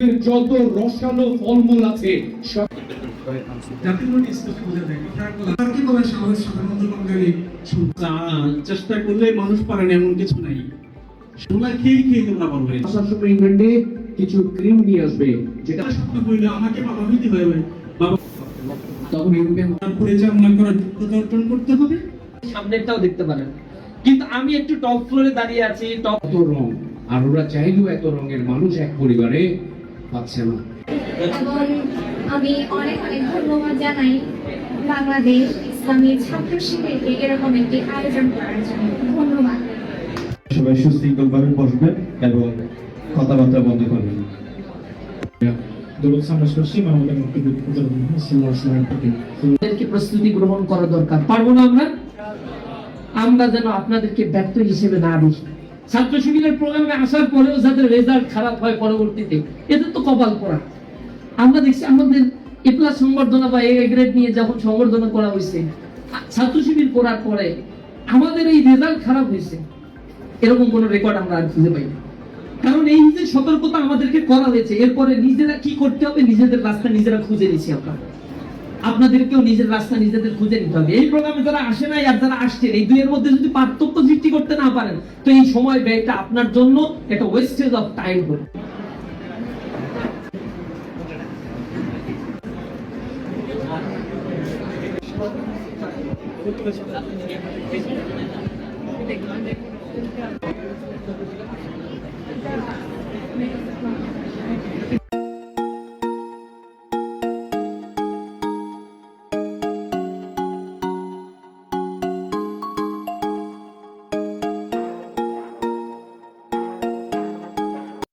যত রসালো ফলমূল আছে চেষ্টা করলে মানুষ পারে না এমন কিছু নাই। সেগুলা খেয়ে খেয়ে তোমরা আসার সময় ইংল্যান্ডে কিছু ক্রিম নিয়ে আসবে যেটা বইলে আমাকে বাবা হইতে হবে বাবা তখন ইউরোপিয়ান পরিচালনা করার যোগ্যতা অর্জন করতে হবে। সামনেরটাও দেখতে পারেন। কিন্তু আমি একটু টপ ফ্লোরে দাঁড়িয়ে আছি টপ রং আর ওরা চাইলেও এত রঙের মানুষ এক পরিবারে পাচ্ছে না। এবং আমি অনেক অনেক ধন্যবাদ জানাই বাংলাদেশ ইসলামী ছাত্র শিবিরকে এরকম একটি আয়োজন করার জন্য। ধন্যবাদ। সবাই সুশৃঙ্খলভাবে বসবেন এবং কথাবার্তা বন্ধ করবেন। প্রস্তুতি গ্রহণ করা দরকার। পারব না আমরা? আমরা যেন আপনাদেরকে ব্যর্থ হিসেবে না দেখি। ছাত্র শিবিরের প্রোগ্রামে আসার পরেও যাদের রেজাল্ট খারাপ হয় পরবর্তীতে, এদের তো কপাল পড়া। আমরা দেখছি আমাদের এ প্লাস সংবর্ধনা বা এ গ্রেড নিয়ে যখন সংবর্ধনা করা হয়েছে ছাত্র শিবির করার পরে আমাদের এই রেজাল্ট খারাপ হয়েছে। এরকম কোনো রেকর্ড আমরা আর খুঁজে পাই না। কারণ এই যে সতর্কতা আমাদেরকে করা হয়েছে, এরপরে নিজেরা কি করতে হবে, নিজেদের রাস্তা নিজেরা খুঁজে নিচ্ছি আমরা। আপনাদেরকেও নিজের রাস্তা নিজেদের খুঁজে নিতে হবে। এই প্রোগ্রামে যারা আসে নাই আর যারা আসছেন, এই দুইয়ের মধ্যে যদি পার্থক্য সৃষ্টি করতে না পারেন, তো এই সময় ব্যয়টা আপনার জন্য একটা ওয়েস্টেজ অফ টাইম হবে।